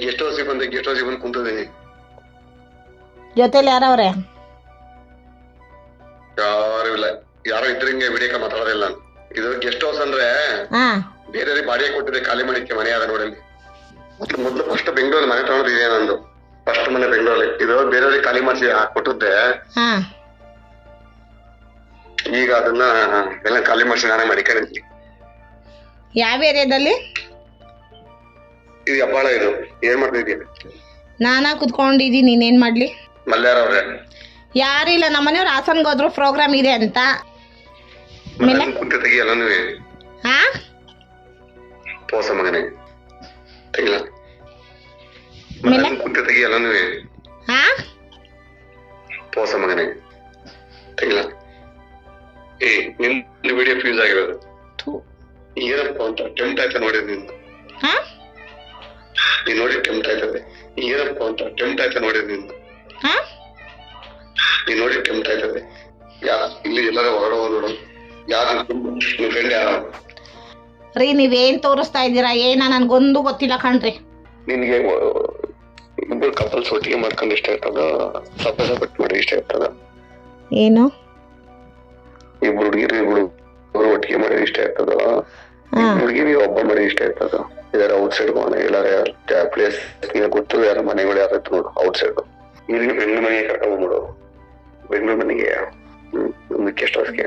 Guest ಹೌಸಿಗೆ ಬಂದೆ guest ಹೌಸಿಗೆ ಬಂದು ಕುಂತಿದ್ದೀನಿ ಜೊತೆಲಿ ಯಾರವ್ರೆ? ಯಾರು ಇಲ್ಲ. ಯಾರೋ ಇದ್ರಂಗೆ ವಿಡಿಯೋ ಮಾತಾಡೋದಿಲ್ಲ ನಾನು. ಇದು ಗೆಸ್ಟ್ ಹೌಸ್ ಅಂದ್ರೆ ಹಾ. ಬೇರೆ ಬಾಡಿಗೆ ಕೊಟ್ಟಿದ್ದೆ ಖಾಲಿ ಮಾಡಿಕ್ಕೆ ಮನೆ ಆದ ನೋಡಿ ಮೊದ್ಲು ಮೊದ್ಲು ಫಸ್ಟ್ ಬೆಂಗಳೂರಲ್ಲಿ ಮನೆ ತಗೊಂಡಿದೆ ನಂದು. ಫಸ್ಟ್ ಮನೆ ಬೆಂಗಳೂರಲ್ಲಿ. ಇದು ಬೇರೆಯವ್ರಿಗೆ ಖಾಲಿ ಮಾಡಿಸಿ ಕೊಟ್ಟಿದ್ದೆ. ಹಾ. ಈಗ ಅದನ್ನ ಎಲ್ಲ ಖಾಲಿ ಮಾಡಿಸಿ ನಾನೇ ಮಡಿಕೊಂಡಿದ್ದೀನಿ ಯಾವ ಏರಿಯಾದಲ್ಲಿ ಇದು ಕುತ್ಕೊಂಡಿದೀನಿ ಇದು. ಏನ್ ಮಾಡ್ತಿದ್ದೀಯ ನಾನಾ ಕುತ್ಕೊಂಡಿದ್ದೀನಿ. ನೀನೇನ್ ಮಾಡ್ಲಿ? ಮಲ್ಯಾರ ಅವ್ರೆ. ನಮ್ಮ ನಮ್ಮನೆಯವ್ರು ಹಾಸನ್ಗೆ ಹೋದ್ರು. ಪ್ರೋಗ್ರಾಮ್ ಇದೆ ಅಂತ. ಆಮೇಲೆ? ಕುಂತ ತೆಗಿಯಲ್ಲ ನೀವೇ. ಹಾ? ಪೋಸ ಮಗನೇ. ತೆಗಿಲ್ಲ ಆಮೇಲೆ? ಕುಂತ ತೆಗಿಯಲ್ಲ ನೀವೇ. ಹಾ? ಪೋಸ ಮಗನೇ. ನೋಡಿ ಟೆಂಪ್ಟ್ ಇದ್ದಾರೆ ಯಾ ಇಲ್ಲಿ ಎಲ್ಲರೂ ಹೊರಡುವ ನೋಡು. ಯಾರು ನಿಮ್ ಫ್ರೆಂಡ್ ಯಾರು? ರೀ ನೀವೇನ್ ತೋರಿಸ್ತಾ ಇದ್ದೀರಾ? ಏನ ನನ್ಗೊಂದು ಗೊತ್ತಿಲ್ಲ ಕಣ್ರಿ. ನಿನ್ಗೆ ಇಬ್ಬರು ಕಪಲ್ಸ್ ಒಟ್ಟಿಗೆ ಮಾಡ್ಕೊಂಡು ಇಷ್ಟ ಇರ್ತದ? ಸಪೋಸ್ ಬಟ್ ಮಾಡಿ ಇಷ್ಟ ಇರ್ತದ? ಏನು? ಇಬ್ರು ಹುಡುಗಿರು ಇಬ್ರು ಇಬ್ರು ಒಟ್ಟಿಗೆ ಮಾಡಿ ಇಷ್ಟ ಇರ್ತದ? ಹುಡುಗಿರಿ ಒಬ್ಬ ಮಾಡಿ ಇಷ್ಟ ಇರ್ತದ? ಇದರ ಔಟ್ ಸೈಡ್ ಮನೆ ಎಲ್ಲಾರ ಪ್ಲೇಸ್ ಗೊತ್ತು ಯಾರ ಮನೆಗಳು ಯಾರ ನೋಡು ಔಟ್ ಸೈಡ್ ಇವ್ರಿಗೆ ಬೆಂಗಳೂರು ಮನೆಗೆ ಕರ್ಕೊಂಡ್ ಬಂದ್ಬಿಡು ಬೆಂಗಳೂರು ಮನೆಗೆ ಹ್ಮ್ ಒಂದಕ್ಕೆ ಎಷ್ಟು ವರ್ಷಕ್ಕೆ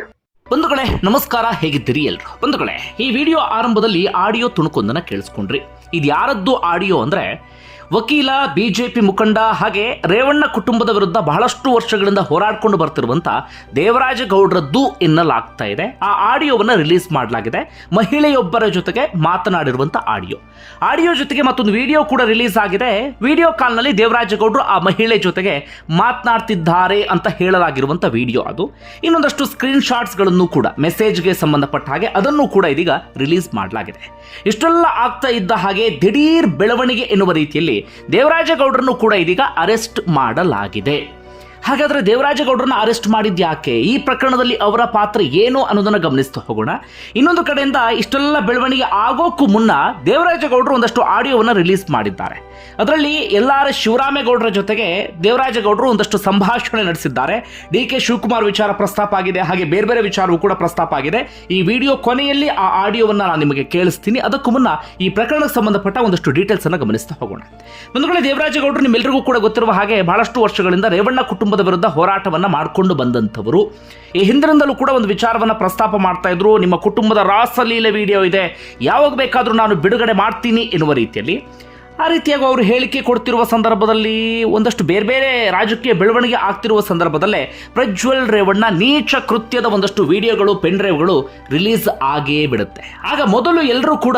ಬಂಧುಗಳೇ, ನಮಸ್ಕಾರ. ಹೇಗಿದ್ದೀರಿ ಎಲ್ರು? ಬಂಧುಗಳೇ, ಈ ವಿಡಿಯೋ ಆರಂಭದಲ್ಲಿ ಆಡಿಯೋ ತುಣುಕೊಂದನ್ನ ಕೇಳಿಸ್ಕೊಂಡ್ರಿ. ಇದು ಯಾರದ್ದು ಆಡಿಯೋ ಅಂದ್ರೆ ವಕೀಲ, ಬಿಜೆಪಿ ಮುಖಂಡ ಹಾಗೆ ರೇವಣ್ಣ ಕುಟುಂಬದ ವಿರುದ್ಧ ಬಹಳಷ್ಟು ವರ್ಷಗಳಿಂದ ಹೋರಾಡಿಕೊಂಡು ಬರ್ತಿರುವಂತ ದೇವರಾಜ ಗೌಡ್ರದ್ದು ಎನ್ನಲಾಗ್ತಾ ಇದೆ. ಆ ಆಡಿಯೋವನ್ನ ರಿಲೀಸ್ ಮಾಡಲಾಗಿದೆ. ಮಹಿಳೆಯೊಬ್ಬರ ಜೊತೆಗೆ ಮಾತನಾಡಿರುವಂತ ಆಡಿಯೋ. ಆಡಿಯೋ ಜೊತೆಗೆ ಮತ್ತೊಂದು ವಿಡಿಯೋ ಕೂಡ ರಿಲೀಸ್ ಆಗಿದೆ. ವಿಡಿಯೋ ಕಾಲ್ನಲ್ಲಿ ದೇವರಾಜ ಗೌಡ್ರು ಆ ಮಹಿಳೆ ಜೊತೆಗೆ ಮಾತನಾಡ್ತಿದ್ದಾರೆ ಅಂತ ಹೇಳಲಾಗಿರುವಂತ ವಿಡಿಯೋ ಅದು. ಇನ್ನೊಂದಷ್ಟು ಸ್ಕ್ರೀನ್ ಶಾಟ್ಸ್ಗಳನ್ನು ಕೂಡ ಮೆಸೇಜ್ಗೆ ಸಂಬಂಧಪಟ್ಟ ಹಾಗೆ ಅದನ್ನು ಕೂಡ ಇದೀಗ ರಿಲೀಸ್ ಮಾಡಲಾಗಿದೆ. ಇಷ್ಟೆಲ್ಲ ಆಗ್ತಾ ಇದ್ದ ಹಾಗೆ ದಿಢೀರ್ ಬೆಳವಣಿಗೆ ಎನ್ನುವ ರೀತಿಯಲ್ಲಿ ದೇವರಾಜಗೌಡರನ್ನು ಕೂಡ ಇದೀಗ ಅರೆಸ್ಟ್ ಮಾಡಲಾಗಿದೆ. ಹಾಗಾದ್ರೆ ದೇವರಾಜಗೌಡರನ್ನ ಅರೆಸ್ಟ್ ಮಾಡಿದ್ ಯಾಕೆ? ಈ ಪ್ರಕರಣದಲ್ಲಿ ಅವರ ಪಾತ್ರ ಏನು ಅನ್ನೋದನ್ನ ಗಮನಿಸ್ತಾ ಹೋಗೋಣ. ಇನ್ನೊಂದು ಕಡೆಯಿಂದ ಇಷ್ಟೆಲ್ಲ ಬೆಳವಣಿಗೆ ಆಗೋಕ್ಕೂ ಮುನ್ನ ದೇವರಾಜಗೌಡರು ಒಂದಷ್ಟು ಆಡಿಯೋವನ್ನ ರಿಲೀಸ್ ಮಾಡಿದ್ದಾರೆ. ಅದರಲ್ಲಿ ಎಲ್ಲಾರ ಶಿವರಾಮೇಗೌಡರ ಜೊತೆಗೆ ದೇವರಾಜಗೌಡರು ಒಂದಷ್ಟು ಸಂಭಾಷಣೆ ನಡೆಸಿದ್ದಾರೆ. ಡಿ ಕೆ ಶಿವಕುಮಾರ್ ವಿಚಾರ ಪ್ರಸ್ತಾಪ ಆಗಿದೆ, ಹಾಗೆ ಬೇರೆ ಬೇರೆ ವಿಚಾರವೂ ಕೂಡ ಪ್ರಸ್ತಾಪ ಆಗಿದೆ. ಈ ವಿಡಿಯೋ ಕೊನೆಯಲ್ಲಿ ಆ ಆಡಿಯೋವನ್ನ ನಾನು ನಿಮಗೆ ಕೇಳಿಸ್ತೀನಿ. ಅದಕ್ಕೂ ಮುನ್ನ ಈ ಪ್ರಕರಣಕ್ಕೆ ಸಂಬಂಧಪಟ್ಟ ಒಂದಷ್ಟು ಡೀಟೇಲ್ಸ್ ಅನ್ನು ಗಮನಿಸ್ತಾ ಹೋಗೋಣ. ಒಂದು ವೇಳೆ ದೇವರಾಜಗೌಡರು ನಿಮ್ಮೆಲ್ಲರಿಗೂ ಕೂಡ ಗೊತ್ತಿರುವ ಹಾಗೆ ಬಹಳಷ್ಟು ವರ್ಷಗಳಿಂದ ರೇವಣ್ಣ ಕುಟುಂಬದ ವಿರುದ್ಧ ಹೋರಾಟವನ್ನು ಮಾಡಿಕೊಂಡು ಬಂದಂಥವರು. ಈ ಹಿಂದಿನಿಂದಲೂ ಕೂಡ ಒಂದು ವಿಚಾರವನ್ನು ಪ್ರಸ್ತಾಪ ಮಾಡ್ತಾ ಇದ್ರು. ನಿಮ್ಮ ಕುಟುಂಬದ ರಾಸಲೀಲೆ ವಿಡಿಯೋ ಇದೆ. ಯಾವಾಗ ಬೇಕಾದರೂ ನಾನು ಬಿಡುಗಡೆ ಮಾಡ್ತೀನಿ ಎನ್ನುವ ರೀತಿಯಲ್ಲಿ. ಆ ರೀತಿಯಾಗಿ ಅವರು ಹೇಳಿಕೆ ಕೊಡ್ತಿರುವ ಸಂದರ್ಭದಲ್ಲಿ ಒಂದಷ್ಟು ಬೇರೆ ಬೇರೆ ರಾಜಕೀಯ ಬೆಳವಣಿಗೆ ಆಗ್ತಿರುವ ಸಂದರ್ಭದಲ್ಲೇ ಪ್ರಜ್ವಲ್ ರೇವಣ್ಣ ನೀಚ ಕೃತ್ಯದ ಒಂದಷ್ಟು ವಿಡಿಯೋಗಳು, ಪೆನ್ ಡ್ರೈವ್ಗಳು ರಿಲೀಸ್ ಆಗೇ ಬಿಡುತ್ತೆ. ಆಗ ಮೊದಲು ಎಲ್ಲರೂ ಕೂಡ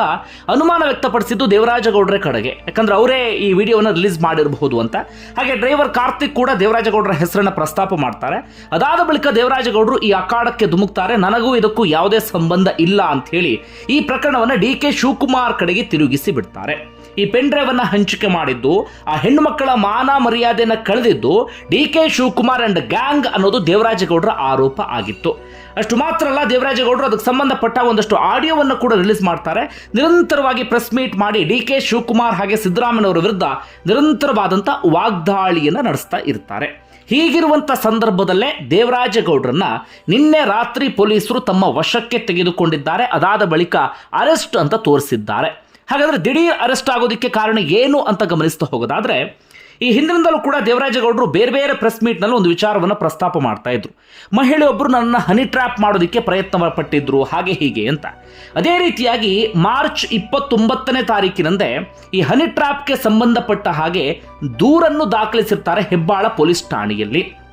ಅನುಮಾನ ವ್ಯಕ್ತಪಡಿಸಿದ್ದು ದೇವರಾಜಗೌಡರ ಕಡೆಗೆ. ಯಾಕಂದ್ರೆ ಅವರೇ ಈ ವಿಡಿಯೋವನ್ನು ರಿಲೀಸ್ ಮಾಡಿರಬಹುದು ಅಂತ. ಹಾಗೆ ಡ್ರೈವರ್ ಕಾರ್ತಿಕ್ ಕೂಡ ದೇವರಾಜಗೌಡರ ಹೆಸರನ್ನ ಪ್ರಸ್ತಾಪ ಮಾಡ್ತಾರೆ. ಅದಾದ ಬಳಿಕ ದೇವರಾಜಗೌಡರು ಈ ಅಖಾಡಕ್ಕೆ ಧುಮುಕ್ತಾರೆ. ನನಗೂ ಇದಕ್ಕೂ ಯಾವುದೇ ಸಂಬಂಧ ಇಲ್ಲ ಅಂತ ಹೇಳಿ ಈ ಪ್ರಕರಣವನ್ನು ಡಿ ಕೆ ಶಿವಕುಮಾರ್ ಕಡೆಗೆ ತಿರುಗಿಸಿ ಬಿಡ್ತಾರೆ. ಈ ಪೆನ್ ಡ್ರೈವ್ ಅನ್ನ ಹಂಚಿಕೆ ಮಾಡಿದ್ದು, ಆ ಹೆಣ್ಣು ಮಕ್ಕಳ ಮಾನ ಮರ್ಯಾದೆಯನ್ನು ಕಳೆದಿದ್ದು, D K Shivakumar and gang ಅನ್ನೋದು ದೇವರಾಜಗೌಡರ ಆರೋಪ ಆಗಿತ್ತು. ಅಷ್ಟು ಮಾತ್ರ ಅಲ್ಲ, ದೇವರಾಜಗೌಡರು ಅದಕ್ಕೆ ಸಂಬಂಧಪಟ್ಟ ಒಂದಷ್ಟು ಆಡಿಯೋವನ್ನು ಕೂಡ ರಿಲೀಸ್ ಮಾಡ್ತಾರೆ. ನಿರಂತರವಾಗಿ ಪ್ರೆಸ್ ಮೀಟ್ ಮಾಡಿ ಡಿ ಕೆ ಶಿವಕುಮಾರ್ ಹಾಗೆ ಸಿದ್ದರಾಮಯ್ಯನವರ ವಿರುದ್ಧ ನಿರಂತರವಾದಂಥ ವಾಗ್ದಾಳಿಯನ್ನು ನಡೆಸ್ತಾ ಇರ್ತಾರೆ. ಹೀಗಿರುವಂಥ ಸಂದರ್ಭದಲ್ಲೇ ದೇವರಾಜಗೌಡರನ್ನ ನಿನ್ನೆ ರಾತ್ರಿ ಪೊಲೀಸರು ತಮ್ಮ ವಶಕ್ಕೆ ತೆಗೆದುಕೊಂಡಿದ್ದಾರೆ. ಅದಾದ ಬಳಿಕ ಅರೆಸ್ಟ್ ಅಂತ ತೋರಿಸಿದ್ದಾರೆ. ಹಾಗಾದ್ರೆ ದಿಢೀರ್ ಅರೆಸ್ಟ್ ಆಗೋದಕ್ಕೆ ಕಾರಣ ಏನು ಅಂತ ಗಮನಿಸ್ತಾ ಹೋಗೋದಾದ್ರೆ, ಈ ಹಿಂದಿನಿಂದಲೂ ಕೂಡ ದೇವರಾಜಗೌಡರು ಬೇರೆ ಬೇರೆ ಪ್ರೆಸ್ ಮೀಟ್ನಲ್ಲಿ ಒಂದು ವಿಚಾರವನ್ನು ಪ್ರಸ್ತಾಪ ಮಾಡ್ತಾ ಇದ್ರು. ಮಹಿಳೆಯೊಬ್ಬರು ನನ್ನ ಹನಿ ಟ್ರ್ಯಾಪ್ ಮಾಡೋದಕ್ಕೆ ಪ್ರಯತ್ನ ಪಟ್ಟಿದ್ರು ಹಾಗೆ ಹೀಗೆ ಅಂತ. ಅದೇ ರೀತಿಯಾಗಿ ಮಾರ್ಚ್ ಇಪ್ಪತ್ತೊಂಬತ್ತನೇ ತಾರೀಕಿನಂದೇ ಈ ಹನಿ ಟ್ರ್ಯಾಪ್ಗೆ ಸಂಬಂಧಪಟ್ಟ ಹಾಗೆ ದೂರನ್ನು ದಾಖಲಿಸಿರ್ತಾರೆ ಹೆಬ್ಬಾಳ ಪೊಲೀಸ್ ಠಾಣೆಯಲ್ಲಿ.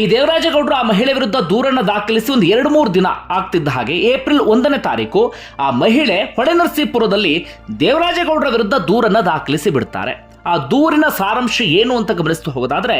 ಈ ದೇವರಾಜಗೌಡರು ಆ ಮಹಿಳೆ ವಿರುದ್ಧ ದೂರನ್ನು ದಾಖಲಿಸಿ ಒಂದು ಎರಡು ಮೂರು ದಿನ ಆಗ್ತಿದ್ದ ಹಾಗೆ ಏಪ್ರಿಲ್ ಒಂದನೇ ತಾರೀಕು ಆ ಮಹಿಳೆ ಹೊಳೆನರಸೀಪುರದಲ್ಲಿ ದೇವರಾಜಗೌಡರ ವಿರುದ್ಧ ದೂರನ್ನು ದಾಖಲಿಸಿ ಬಿಡ್ತಾರೆ. ಆ ದೂರಿನ ಸಾರಾಂಶ ಏನು ಅಂತ ಗಮನಿಸ್ತಾ ಹೋಗೋದಾದರೆ,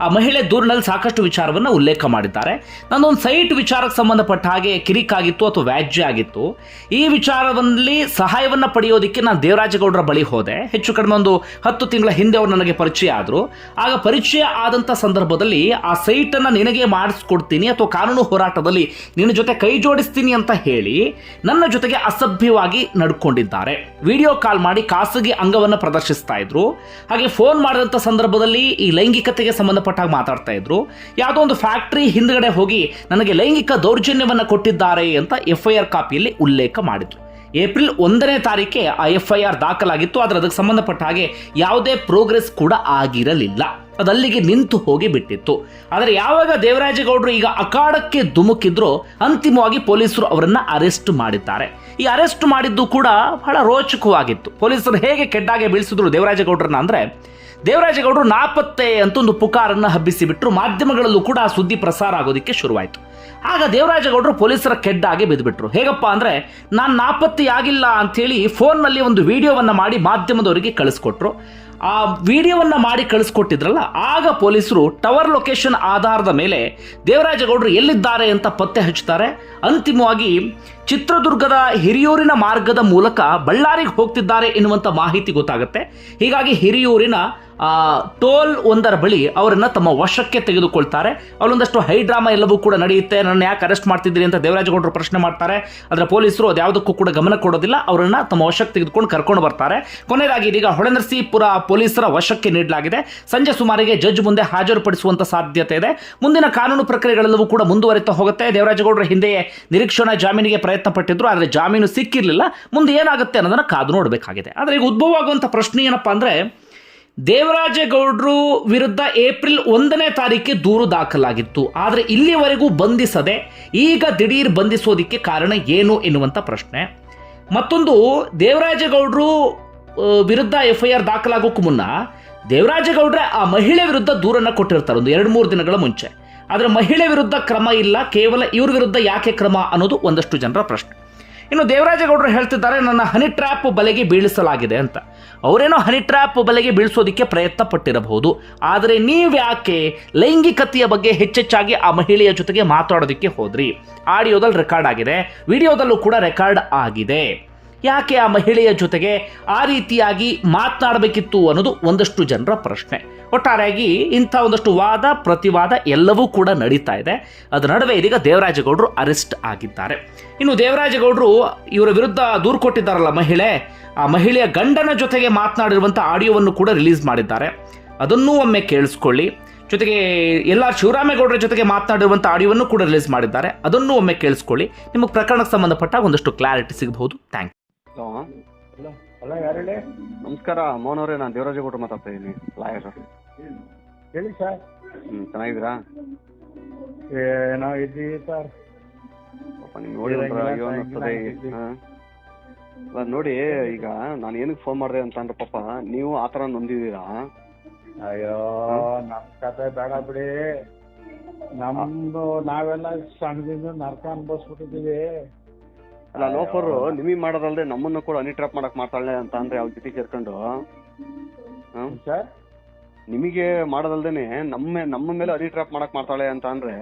ಆ ಮಹಿಳೆ ದೂರಿನಲ್ಲಿ ಸಾಕಷ್ಟು ವಿಚಾರವನ್ನು ಉಲ್ಲೇಖ ಮಾಡಿದ್ದಾರೆ. ನನ್ನೊಂದು ಸೈಟ್ ವಿಚಾರಕ್ಕೆ ಸಂಬಂಧಪಟ್ಟ ಹಾಗೆ ಕಿರಿಕಾಗಿತ್ತು ಅಥವಾ ವ್ಯಾಜ್ಯ ಆಗಿತ್ತು. ಈ ವಿಚಾರದಲ್ಲಿ ಸಹಾಯವನ್ನು ಪಡೆಯೋದಕ್ಕೆ ನಾನು ದೇವರಾಜಗೌಡರ ಬಳಿ ಹೋದೆ. ಹೆಚ್ಚು ಕಡಿಮೆ ಒಂದು ಹತ್ತು ತಿಂಗಳ ಹಿಂದೆ ಅವರು ನನಗೆ ಪರಿಚಯ ಆದರು. ಆಗ ಪರಿಚಯ ಆದಂಥ ಸಂದರ್ಭದಲ್ಲಿ ಆ ಸೈಟನ್ನು ನಿನಗೆ ಮಾಡಿಸ್ಕೊಡ್ತೀನಿ ಅಥವಾ ಕಾನೂನು ಹೋರಾಟದಲ್ಲಿ ನಿನ್ನ ಜೊತೆ ಕೈ ಜೋಡಿಸ್ತೀನಿ ಅಂತ ಹೇಳಿ ನನ್ನ ಜೊತೆಗೆ ಅಸಭ್ಯವಾಗಿ ನಡ್ಕೊಂಡಿದ್ದಾರೆ. ವಿಡಿಯೋ ಕಾಲ್ ಮಾಡಿ ಖಾಸಗಿ ಅಂಗವನ್ನು ಪ್ರದರ್ಶಿಸ್ತಾ ಇದ್ರು. ಹಾಗೆ ಫೋನ್ ಮಾಡಿದಂಥ ಸಂದರ್ಭದಲ್ಲಿ ಈ ಲೈಂಗಿಕತೆಗೆ ಸಂಬಂಧಪಟ್ಟಾಗ ಮಾತಾಡ್ತಾ ಇದ್ರು. ಯಾವುದೋ ಒಂದು ಫ್ಯಾಕ್ಟರಿ ಹಿಂದ್ಗಡೆ ಹೋಗಿ ನನಗೆ ಲೈಂಗಿಕ ದೌರ್ಜನ್ಯವನ್ನು ಕೊಟ್ಟಿದ್ದಾರೆ ಅಂತ ಎಫ್ ಐ ಆರ್ ಕಾಪಿಯಲ್ಲಿ ಉಲ್ಲೇಖ ಮಾಡಿದ್ರು. ಏಪ್ರಿಲ್ ಒಂದನೇ ತಾರೀಕೆ ಆ ಎಫ್ ಐ ಆರ್ ದಾಖಲಾಗಿತ್ತು. ಆದರೆ ಅದಕ್ಕೆ ಸಂಬಂಧಪಟ್ಟ ಹಾಗೆ ಯಾವುದೇ ಪ್ರೋಗ್ರೆಸ್ ಕೂಡ ಆಗಿರಲಿಲ್ಲ. ಅದು ಅಲ್ಲಿಗೆ ನಿಂತು ಹೋಗಿ ಬಿಟ್ಟಿತ್ತು. ಆದರೆ ಯಾವಾಗ ದೇವರಾಜೇಗೌಡರು ಈಗ ಅಖಾಡಕ್ಕೆ ಧುಮುಕಿದ್ರು ಅಂತಿಮವಾಗಿ ಪೊಲೀಸರು ಅವರನ್ನ ಅರೆಸ್ಟ್ ಮಾಡಿದ್ದಾರೆ. ಈ ಅರೆಸ್ಟ್ ಮಾಡಿದ್ದು ಕೂಡ ಬಹಳ ರೋಚಕವಾಗಿತ್ತು. ಪೊಲೀಸರು ಹೇಗೆ ಕೆಟ್ಟಾಗೆ ಬೀಳಿಸಿದ್ರು ದೇವರಾಜೇಗೌಡರನ್ನ ಅಂದ್ರೆ, ದೇವರಾಜೇಗೌಡರು ನಾಪತ್ತೆ ಅಂತ ಒಂದು ಪುಕಾರನ್ನು ಹಬ್ಬಿಸಿ ಬಿಟ್ಟರು ಮಾಧ್ಯಮಗಳಲ್ಲೂ ಕೂಡ ಸುದ್ದಿ ಪ್ರಸಾರ ಆಗೋದಕ್ಕೆ ಶುರುವಾಯಿತು. ಆಗ ದೇವರಾಜಗೌಡರು ಪೊಲೀಸರ ಕೆಡ್ಡಾಗಿ ಬಿದ್ದುಬಿಟ್ರು ಹೇಗಪ್ಪ ಅಂದರೆ, ನಾನು ನಾಪತ್ತೆಯಾಗಿಲ್ಲ ಅಂಥೇಳಿ ಫೋನ್ನಲ್ಲಿ ಒಂದು ವಿಡಿಯೋವನ್ನು ಮಾಡಿ ಮಾಧ್ಯಮದವರಿಗೆ ಕಳಿಸ್ಕೊಟ್ರು. ಆ ವಿಡಿಯೋವನ್ನು ಮಾಡಿ ಕಳಿಸ್ಕೊಟ್ಟಿದ್ರಲ್ಲ, ಆಗ ಪೊಲೀಸರು ಟವರ್ ಲೊಕೇಶನ್ ಆಧಾರದ ಮೇಲೆ ದೇವರಾಜಗೌಡರು ಎಲ್ಲಿದ್ದಾರೆ ಅಂತ ಪತ್ತೆ ಹಚ್ಚುತ್ತಾರೆ. ಅಂತಿಮವಾಗಿ, ಚಿತ್ರದುರ್ಗದ ಹಿರಿಯೂರಿನ ಮಾರ್ಗದ ಮೂಲಕ ಬಳ್ಳಾರಿಗೆ ಹೋಗ್ತಿದ್ದಾರೆ ಎನ್ನುವಂಥ ಮಾಹಿತಿ ಗೊತ್ತಾಗುತ್ತೆ. ಹೀಗಾಗಿ ಹಿರಿಯೂರಿನ ಟೋಲ್ ಒಂದರ ಬಳಿ ಅವರನ್ನ ತಮ್ಮ ವಶಕ್ಕೆ ತೆಗೆದುಕೊಳ್ತಾರೆ. ಹೈ ಡ್ರಾಮಾ ಎಲ್ಲವೂ ಕೂಡ ನಡೆಯುತ್ತೆ. ನನ್ನ ಯಾಕೆ ಅರೆಸ್ಟ್ ಮಾಡ್ತಿದ್ದೀರಿ ಅಂತ ದೇವರಾಜಗೌಡರು ಪ್ರಶ್ನೆ ಮಾಡ್ತಾರೆ. ಅದರ ಪೊಲೀಸರು ಅದ್ಯಾವುದಕ್ಕೂ ಕೂಡ ಗಮನ ಕೊಡೋದಿಲ್ಲ. ಅವರನ್ನ ತಮ್ಮ ವಶಕ್ಕೆ ತೆಗೆದುಕೊಂಡು ಕರ್ಕೊಂಡು ಬರ್ತಾರೆ. ಕೊನೆಯದಾಗಿ ಇದೀಗ ಹೊಳೆನರಸೀಪುರ ಪೊಲೀಸರ ವಶಕ್ಕೆ ನೀಡಲಾಗಿದೆ. ಸಂಜೆ ಸುಮಾರಿಗೆ ಜಡ್ಜ್ ಮುಂದೆ ಹಾಜರುಪಡಿಸುವಂತ ಸಾಧ್ಯತೆ ಇದೆ. ಮುಂದಿನ ಕಾನೂನು ಪ್ರಕ್ರಿಯೆಗಳೆಲ್ಲವೂ ಕೂಡ ಮುಂದುವರಿತಾ ಹೋಗುತ್ತೆ. ದೇವರಾಜಗೌಡರ ಹಿಂದೆಯೇ ನಿರೀಕ್ಷಣಾ ಜಾಮೀನಿಗೆ ಪ್ರಯತ್ನ ಪಟ್ಟಿದ್ರು ಆದರೆ ಜಾಮೀನು ಸಿಕ್ಕಿರಲಿಲ್ಲ. ಮುಂದೆ ಏನಾಗುತ್ತೆ ಅನ್ನೋದನ್ನ ಕಾದು ನೋಡಬೇಕಾಗಿದೆ. ಆದರೆ ಈಗ ಉದ್ಭವ ಆಗುವಂಥ ಪ್ರಶ್ನೆ ಏನಪ್ಪಾ ಅಂದ್ರೆ ದೇವರಾಜೇಗೌಡರು ವಿರುದ್ಧ ಏಪ್ರಿಲ್ ಒಂದನೇ ತಾರೀಕಿಗೆ ದೂರು ದಾಖಲಾಗಿತ್ತು. ಆದರೆ ಇಲ್ಲಿವರೆಗೂ ಬಂಧಿಸದೆ ಈಗ ದಿಢೀರ್ ಬಂಧಿಸೋದಕ್ಕೆ ಕಾರಣ ಏನು ಎನ್ನುವಂಥ ಪ್ರಶ್ನೆ. ಮತ್ತೊಂದು, ದೇವರಾಜೇಗೌಡರು ವಿರುದ್ಧ ಎಫ್ ಐ ಆರ್ ದಾಖಲಾಗೋಕ್ಕೂ ಮುನ್ನ ದೇವರಾಜೇಗೌಡ್ರೆ ಆ ಮಹಿಳೆ ವಿರುದ್ಧ ದೂರನ್ನು ಕೊಟ್ಟಿರ್ತಾರೆ ಒಂದು ಎರಡು ಮೂರು ದಿನಗಳ ಮುಂಚೆ. ಆದರೆ ಮಹಿಳೆ ವಿರುದ್ಧ ಕ್ರಮ ಇಲ್ಲ, ಕೇವಲ ಇವ್ರ ವಿರುದ್ಧ ಯಾಕೆ ಕ್ರಮ ಅನ್ನೋದು ಒಂದಷ್ಟು ಜನರ ಪ್ರಶ್ನೆ. ಇನ್ನು ದೇವರಾಜೇಗೌಡರು ಹೇಳ್ತಿದ್ದಾರೆ, ನನ್ನ ಹನಿ ಟ್ರ್ಯಾಪ್ ಬಲೆಗೆ ಬೀಳಿಸಲಾಗಿದೆ ಅಂತ. ಅವರೇನೋ ಹನಿ ಟ್ರ್ಯಾಪ್ ಬಲೆಗೆ ಬೀಳಿಸೋದಕ್ಕೆ ಪ್ರಯತ್ನ ಪಟ್ಟಿರಬಹುದು ಆದರೆ ನೀವ್ಯಾಕೆ ಲೈಂಗಿಕತೆಯ ಬಗ್ಗೆ ಹೆಚ್ಚೆಚ್ಚಾಗಿ ಆ ಮಹಿಳೆಯ ಜೊತೆಗೆ ಮಾತಾಡೋದಕ್ಕೆ ಹೋದ್ರಿ? ಆಡಿಯೋದಲ್ಲಿ ರೆಕಾರ್ಡ್ ಆಗಿದೆ, ವಿಡಿಯೋದಲ್ಲೂ ಕೂಡ ರೆಕಾರ್ಡ್ ಆಗಿದೆ. ಯಾಕೆ ಆ ಮಹಿಳೆಯ ಜೊತೆಗೆ ಆ ರೀತಿಯಾಗಿ ಮಾತನಾಡಬೇಕಿತ್ತು ಅನ್ನೋದು ಒಂದಷ್ಟು ಜನರ ಪ್ರಶ್ನೆ. ಒಟ್ಟಾರೆಯಾಗಿ ಇಂಥ ಒಂದಷ್ಟು ವಾದ, ಪ್ರತಿವಾದ ಎಲ್ಲವೂ ಕೂಡ ನಡೀತಾ ಇದೆ. ಅದರ ನಡುವೆ ಇದೀಗ ದೇವರಾಜಗೌಡರು ಅರೆಸ್ಟ್ ಆಗಿದ್ದಾರೆ. ಇನ್ನು ದೇವರಾಜಗೌಡರು ಇವರ ವಿರುದ್ಧ ದೂರು ಕೊಟ್ಟಿದ್ದಾರಲ್ಲ ಮಹಿಳೆ, ಆ ಮಹಿಳೆಯ ಗಂಡನ ಜೊತೆಗೆ ಮಾತನಾಡಿರುವಂಥ ಆಡಿಯೋವನ್ನು ಕೂಡ ರಿಲೀಸ್ ಮಾಡಿದ್ದಾರೆ. ಅದನ್ನೂ ಒಮ್ಮೆ ಕೇಳಿಸ್ಕೊಳ್ಳಿ. ಜೊತೆಗೆ ಎಲ್ಲ ಶಿವರಾಮೇಗೌಡರ ಜೊತೆಗೆ ಮಾತನಾಡಿರುವಂಥ ಆಡಿಯೋವನ್ನು ಕೂಡ ರಿಲೀಸ್ ಮಾಡಿದ್ದಾರೆ. ಅದನ್ನು ಒಮ್ಮೆ ಕೇಳಿಸ್ಕೊಳ್ಳಿ. ನಿಮಗೆ ಪ್ರಕರಣಕ್ಕೆ ಸಂಬಂಧಪಟ್ಟ ಒಂದಷ್ಟು ಕ್ಲಾರಿಟಿ ಸಿಗಬಹುದು. Thank you. ಹಲೋ. ಯಾರು ಹೇಳಿ? ನಮಸ್ಕಾರ, ಮೋಹನ್ ನಾನು ದೇವರಾಜೇಗೌಡರು ಮಾತಾಡ್ತಾ ಇದ್ದೀನಿ. ಲಾಯರ್. ಹೇಳಿ ಸರ್. ಹ್ಮ್ ಚೆನ್ನಾಗಿದ್ದೀರಾ? ಏನೋ ಇದ್ದೀವಿ ಸರ್. ಪಾಪ ನಿಮ್ಗೆ ನೋಡಿ ಒಂಥರ ಅಯ್ಯೋ ಅನ್ನಿಸ್ತದೆ ಹಾಂ? ಅಲ್ಲ ನೋಡಿ ಈಗ ನಾನು ಏನಕ್ಕೆ ಫೋನ್ ಮಾಡಿದೆ ಅಂತ ಅಂದ್ರೆ ಪಾಪ ನೀವು ಆ ಥರ ನೊಂದಿದ್ದೀರಾ? ಅಯ್ಯೋ ನಮ್ ಕತೆ ಬೇಡ ಬಿಡಿ. ನಮ್ದು ನಾವೆಲ್ಲ ಸಣ್ಣದಿಂದ ನರ್ಕ ಅನ್ಭವಿಸ್ಬಿಟ್ಟಿದೀವಿ ಅಲ್ಲ ಲೋಫರ್ ನಿಮಗೆ ಮಾಡೋದಲ್ದೆ ನಮ್ಮನ್ನು ಕೂಡ ಅನಿಟ್ರಾಪ್ ಮಾಡಕ್ ಮಾಡ್ತಾಳೆ ಅಂತ ಅಂದ್ರೆ ಅವ್ರ ಜೊತೆ ಸೇರ್ಕೊಂಡು? ಹಾಂ? ಸರ್? ನಿಮಗೆ ಮಾಡೋದಲ್ದೇನೆ ನಮ್ಮ ನಮ್ಮ ಮೇಲೆ ಹನಿ ಟ್ರಾಪ್ ಮಾಡಕ್ ಮಾಡ್ತಾಳೆ ಅಂತ ಅಂದ್ರೆ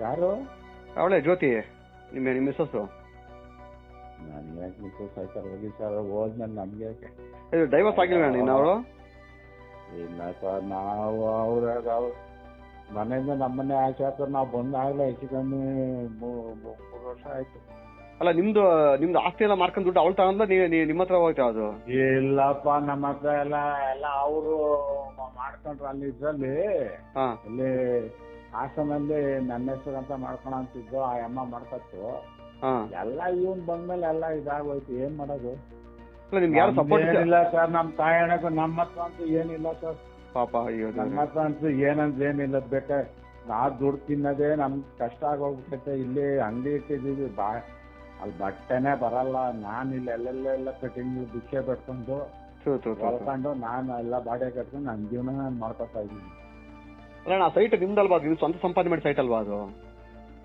ಯಾರು? ಅವಳೆ ಜ್ಯೋತಿ ನಿಮ್ಮ ನಿಮ್ಮ ಮಿಸ್ಸಸ್ಸು ಯಾಕೆ ಮಿಸ್ಸಸ್ ಆಯ್ತಾರೆ ಹೋಗಿ ಸರ್ ಹೋದ್ಮೇಲೆ ನಮ್ಗೆ ಯಾಕೆ? ಇದು ಡೈವರ್ಸ್ ಆಗಿಲ್ಲ ನೀನು ಅವರು ಇಲ್ಲ ಸರ್ ನಾವು ಅವ್ರ ಅವ್ರ ಮನೆಯಿಂದ ನಮ್ಮನೆ ಆಚೆ ಹಾಕೋರು ನಾವು ಬಂದಾಗಲೇ ಹೆಚ್ಚು ಕಮ್ಮಿ ಮೂ- ಮೂರು ವರ್ಷ ಆಯ್ತು. ಅಲ್ಲ ನಿಮ್ದು ನಿಮ್ದು ಆಸ್ತಿ ಎಲ್ಲ ಮಾರ್ಕೊಂಡ್ ದುಡ್ಡು ಅವಳು ತಗೊಂಡ್ ನಿಮ್ ನಿಮ್ಮ ಹತ್ರ ಹೋಯ್ತಾ ಅದು? ಇಲ್ಲಪ್ಪ ನಮ್ಮ ಹತ್ರ ಎಲ್ಲ ಎಲ್ಲ ಅವರು ಮಾಡ್ಕೊಂಡ್ರು ಅಲ್ಲಿ ಇದ್ರಲ್ಲಿ. ಹಾ. ಇಲ್ಲಿ ಹಾಸನಲ್ಲಿ ನನ್ನ ಹೆಸರು ಅಂತ ಮಾಡ್ಕೊಳ ಅಂತಿದ್ದು ಆ ಅಮ್ಮ ಮಾಡ್ಕೊತ್ತು. ಹಾ. ಎಲ್ಲ ಇವನ್ ಬಂದ್ಮೇಲೆ ಎಲ್ಲ ಇದಾಗೋಯ್ತು ಏನ್ ಮಾಡೋದು? ಇಲ್ಲ ನಿಮ್ಗೆ ಯಾರು ಸಪೋರ್ಟ್ ಏನಿಲ್ಲ ಸರ್ ನಮ್ ತಾಯಿ ಅಣ್ಣಗೂ ನಮ್ಮ ಹತ್ರ ಅಂತೂ ಏನಿಲ್ಲ ಸರ್. ಪಾಪ ಅಯ್ಯೋ ನಮ್ಮ. ಹತ್ರ ಅಂತೂ ಏನಂತ ಏನಿಲ್ಲ ಬೇಕಾ? ನಾ ದುಡ್ಡು ತಿನ್ನೋದೇ ನಮ್ ಕಷ್ಟ ಆಗೋಗ್ಬಿಟ್ಟೈತೆ ಇಲ್ಲಿ ಅಂಗಡಿ ಇಟ್ಟಿದ್ದೀವಿ ಬಾ ಅಲ್ಲಿ ಬಟ್ಟೆನೆ ಬರಲ್ಲ ನಾನು ಇಲ್ಲಿ ಎಲ್ಲೆಲ್ಲೆಲ್ಲ ಕಟಿಂಗ್ ಬಿಕ್ಕೆ ಬಿಟ್ಕೊಂಡು ಕಳ್ಕೊಂಡು ನಾನು ಎಲ್ಲ ಬಾಡಿಗೆ ಕಟ್ಕೊಂಡು ನನ್ನ ಜೀವನ ನಾನು ಮಾಡ್ಕೊತಾ ಇದ್ದೀನಿ. ಅಲ್ಲ ಆ ಸೈಟ್ ನಿಮ್ದಲ್ವಾ ಅದು? ನೀವು ಸ್ವಂತ ಸಂಪಾದನೆ ಮಾಡಿ ಸೈಟ್ ಅಲ್ವಾ ಅದು?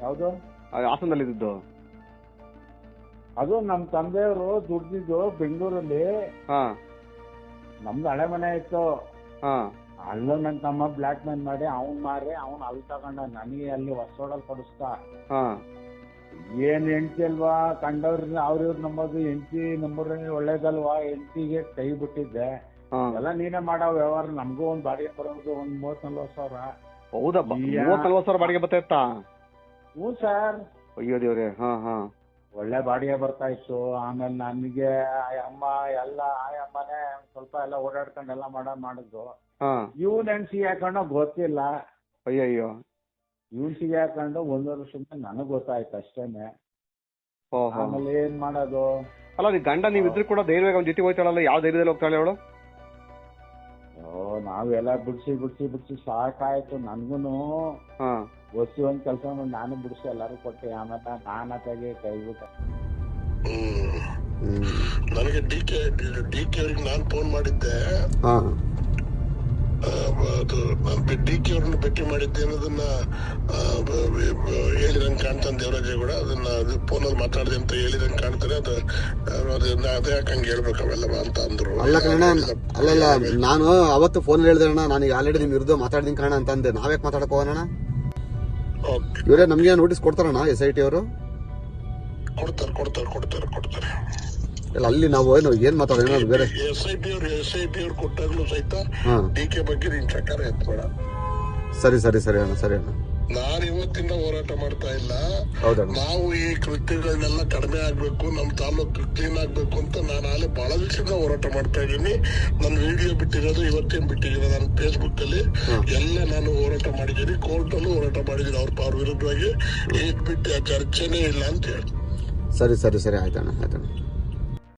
ಯಾವುದು? ಆ ಹಾಸನದಲ್ಲಿ ಇದ್ದಿದ್ದು ಅದು ನಮ್ಮ ತಂದೆಯವರು ದುಡ್ದಿದ್ದು ಬೆಂಗಳೂರಲ್ಲಿ. ಹಾ. ನಮ್ದು ಹಳೆ ಮನೆ ಇತ್ತು. ಹಾ. ಅಲ್ಲೂ ನನ್ನ ತಮ್ಮ ಬ್ಲಾಕ್ ಮೇಲ್ ಮಾಡಿ ಅವ್ನ್ ಮಾರಿ ಅವ್ನ್ ಅಲ್ಲಿ ತಗೊಂಡ ನನಗೆ ಅಲ್ಲಿ ಹೊಸೋಡಲ್ಲಿ ಕೊಡಿಸ್ತಾ. ಹಾ. ಏನ್ ಹೆಂಡತಿ ಅಲ್ವಾ? ಕಂಡವ್ರ ಅವ್ರಿವ್ರು ನಂಬೋದು ಹೆಂಡತಿ ನಂಬರ್ ಒಳ್ಳೇದಲ್ವಾ? ಹೆಂಡತಿಗೆ ಕೈ ಬಿಟ್ಟಿದ್ದೆ. ಎಲ್ಲ ನೀನೇ ಮಾಡೋ ವ್ಯವಹಾರ. ನಮಗೂ ಒಂದ್ ಬಾಡಿಗೆ ಬರೋದು ಒಂದ್ ಮೂವತ್ ನಲ್ವತ್ ಸಾವಿರ. ಹೌದಾ? ಮೂವತ್ ನಲ್ವತ್ ಸಾವಿರ ಬಾಡಿಗೆ ಬರ್ತಾ ಇತ್ತಾ ಹ್ಞೂ ಸರ್. ಅಯ್ಯೋ ದೇವ್ರೆ ಹಾ ಹಾ. ಒಳ್ಳೆ ಬಾಡಿಗೆ ಬರ್ತಾ ಇತ್ತು. ಆಮೇಲೆ ನನಗೆ ಅಮ್ಮ ಎಲ್ಲ ಅಮ್ಮನೇ ಸ್ವಲ್ಪ ಎಲ್ಲ ಓಡಾಡ್ಕೊಂಡು ಎಲ್ಲ ಮಾಡ ಮಾಡಿದ್ದು. ಹಾ. ಇವ್ನ ಹೆಂಡ್ಸಿ ಹಾಕೊಂಡು ಗೊತ್ತಿಲ್ಲ. ಅಯ್ಯಯ್ಯೋ. ಇವ್ನ್ ಸಿಗಿ ಹಾಕೊಂಡು ಒಂದೂವರೆ ವರ್ಷದಿಂದ ನನಗ್ ಗೊತ್ತಾಯ್ತು ಅಷ್ಟೇನೆ. ಓಹೋ. ಆಮೇಲೆ ಏನ್ ಮಾಡೋದು? ಅಲ್ಲ ನೀ ಗಂಡ ನೀವ್ ಇದ್ರು ಕೂಡ ಧೈರ್ಯವಾಗಿ ಅವ್ನ ಜೊತೆ ಹೋಗ್ತಾಳಲ್ಲ ಯಾವ ಧೈರ್ಯದಲ್ಲಿ ಹೋಗ್ತಾಳೆ ಅವಳು? ಓ ನಾವೆಲ್ಲ ಬಿಡ್ಸಿ ಬಿಡ್ಸಿ ಬಿಡ್ಸಿ ಸಾಕಾಯ್ತು ನನ್ಗುನು. ಹಾ. ಒಸಿ ಒಂದ್ ಕೆಲಸ ಮಾಡಿ ನಾನು ಬಿಡಿಸಿ ಎಲ್ಲಾರು ಕೊಟ್ಟೆ ಆಮೇಲೆ ನಾನ ತೆಗೆ ಕೈ ಬಿಟ್ಟೆ. ನನಗೆ ಡಿ ಕೆ ಡಿ ಕೆ ಅವ್ರಿಗೆ ನಾನು ಫೋನ್ ಮಾಡಿದ್ದೆ. ನಾನು ಡಿ ಕೆ ಅವ್ರನ್ನ ಭೇಟಿ ಮಾಡಿದ್ದೆ ಅನ್ನೋದನ್ನ ಹೇಳಿದಂಗೆ ಕಾಣ್ತಾನೆ ದೇವರಾಜೇಗೌಡ ಅದನ್ನ ಫೋನಲ್ಲಿ ಮಾತಾಡಿದೆ ಅಂತ ಹೇಳಿದಂಗೆ ಕಾಣ್ತಾರೆ. ಅದು ಅದೇ ಯಾಕಂಗೆ ಹೇಳ್ಬೇಕು ಅವೆಲ್ಲ ಅಂತ ಅಂದ್ರು. ಅಲ್ಲ ಕಣ ಅಲ್ಲಲ್ಲ ನಾನು ಅವತ್ತು ಫೋನ್ ಹೇಳಿದೆ ಅಣ್ಣ. ನಾನು ಆಲ್ರೆಡಿ ನಿಮ್ ಇರೋದು ಮಾತಾಡಿದೀನಿ ಕಣ ಅಂತ ಅಂದೆ. ನಾವ್ಯಾಕೆ ಮಾತಾಡಕ್ ಹೋಗೋಣ ಇವರೇ ನಮ್ಗೆ ನೋಟಿಸ್ ಕೊಡ್ತಾರಣ್ಣ ಎಸ್ ಐ ಟಿ ಅವರು? ಕೊಡ್ತಾರೆ ಕೊಡ್ತಾರೆ ಕೊಡ್ತಾರೆ ಕೊಡ್ತಾರೆ. ಇಲ್ಲ ಅಲ್ಲಿ ನಾವು ಏನು ಏನ್ ಮಾತಾಡೋಣ ಅದು ಬೇರೆ. ಎಸ್ ಐ ಪಿ ಅವ್ರು ಎಸ್ ಐ ಪಿ ಅವ್ರು ಕೊಟ್ಟಾಗ್ಲೂ ಸಹಿತ ಹಾ. ಡಿ ಕೆ ಬಗ್ಗೆ ನೀನ್ ಚಕಾರ ಎತ್ಬೇಡ ಸರಿ ಸರಿ ಸರಿ ಅಣ್ಣ ಸರಿ ಅಣ್ಣ. ನಾನು ಇವತ್ತಿಂದ ಹೋರಾಟ ಮಾಡ್ತಾ ಇಲ್ಲ. ಹೌದಣ್ಣ ನಾವು ಈ ಕೃತ್ಯಗಳನ್ನೆಲ್ಲ ಕಡಿಮೆ ಆಗ್ಬೇಕು ನಮ್ಮ ತಾಲೂಕು ಕ್ಲೀನ್ ಆಗ್ಬೇಕು ಅಂತ ನಾನು ಆಗಲೇ ಬಹಳ ದಿವಸದಿಂದ ಹೋರಾಟ ಮಾಡ್ತಾ ಇದ್ದೀನಿ. ನನ್ನ ವಿಡಿಯೋ ಬಿಟ್ಟಿರೋದು ಇವತ್ತೇನ್ ಬಿಟ್ಟಿರೋದು ನನ್ನ ಫೇಸ್ಬುಕ್ ಅಲ್ಲಿ ಎಲ್ಲ ನಾನು ಹೋರಾಟ ಮಾಡಿದ್ದೀನಿ. ಕೋರ್ಟ್ ಅಲ್ಲೂ ಹೋರಾಟ ಮಾಡಿದ್ದೀನಿ ಅವ್ರ ಅವ್ರ ವಿರುದ್ಧವಾಗಿ. ಈಗ ಬಿಟ್ಟು ಚರ್ಚೆನೇ ಇಲ್ಲ ಅಂತ ಹೇಳಿ. ಸರಿ ಸರಿ ಸರಿ ಆಯ್ತಣ್ಣ ಆಯ್ತಣ್ಣ.